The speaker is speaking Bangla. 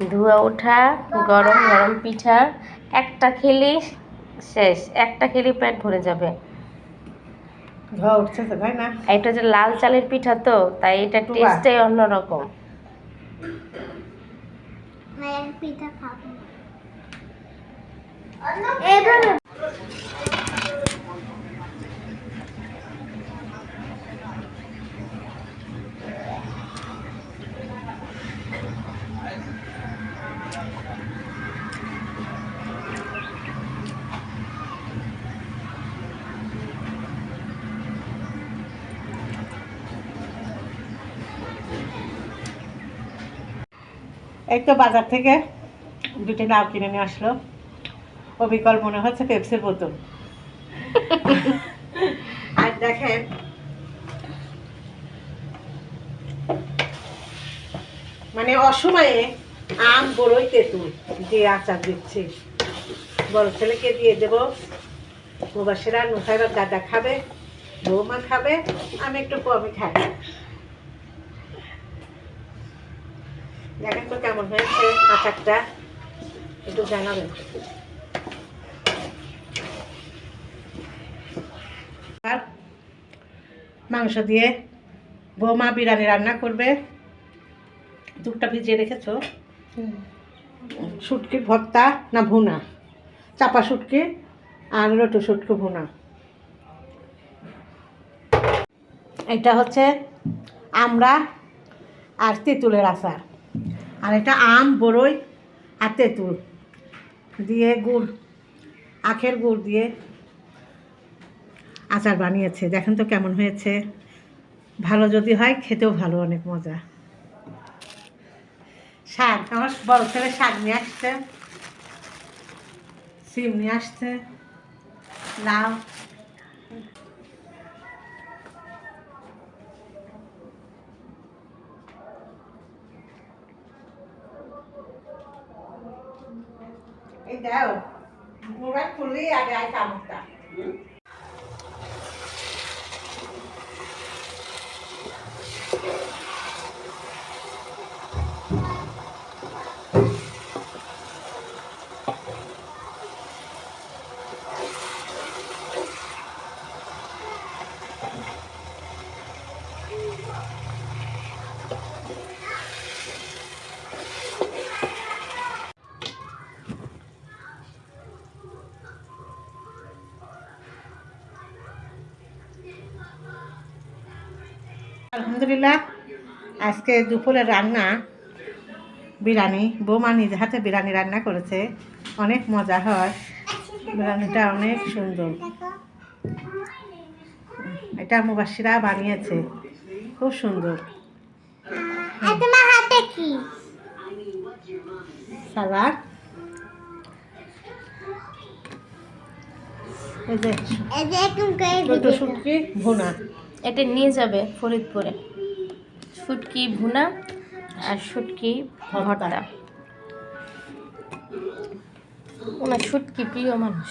ধোয়া ওঠা গরম গরম পিঠা একটা খেলে শেষ একটা খেলে পেট ভরে যাবে। ধোয়া উঠছে তো তাই না? এটা যে লাল চালের পিঠা তো তাই এটা। টেস্টটাই অন্যরকম। মায়ের পিঠা খাব। এই তো বাজার থেকে দুটি নাও কিনে নিয়ে আসলো। অবিকল মনে হচ্ছে পেপসির বোতল। আর দেখেন। মানে অসময়ে আম বড়ই তেঁতুল দিয়ে আচার দিচ্ছি। বড় ছেলেকে দিয়ে দেবো। মুবাসিরা নুসাইবার দাদা খাবে, বৌমা খাবে, আমি একটু কমই খাই। দেখেন তো কেমন হয়েছে আচারটা। একটু জানাবেন। মাংস দিয়ে বৌমা বিরিয়ানি রান্না করবে। দুধটা ভিজিয়ে রেখেছো? শুটকির ভর্তা না ভুনা? চাপা শুটকি আর লটু শুটকি ভুনা। এটা হচ্ছে আমরা আর তেঁতুলের আচার। আর এটা আম বড়ই আর তেঁতুল দিয়ে গুড়, আখের গুড় দিয়ে আচার বানিয়েছে। দেখেন তো কেমন হয়েছে। ভালো যদি হয়, খেতেও ভালো, অনেক মজা। শাক, আমার বড় ছেলে শাক নিয়ে আসছে। সিম নিয়ে আসছে। লাউ। Itu jauh. Kuliah ada kamu tak? Hmm? আলহামদুলিল্লাহ আজকে দুপুরের রান্না বিরিয়ানি বৌমা নিজে হাতে বিরিয়ানি রান্না করেছে অনেক মজা হয় বিরিয়ানিটা অনেক সুন্দর। এটা মুবাসিরা বানিয়েছে খুব সুন্দর। সালাদ এই যে শুটকি ভুনা। এটা নিয়ে যাবে ফরিদপুরে। শুটকি ভুনা আর শুটকি ভর্তা। ওনার শুটকি প্রিয় মানুষ।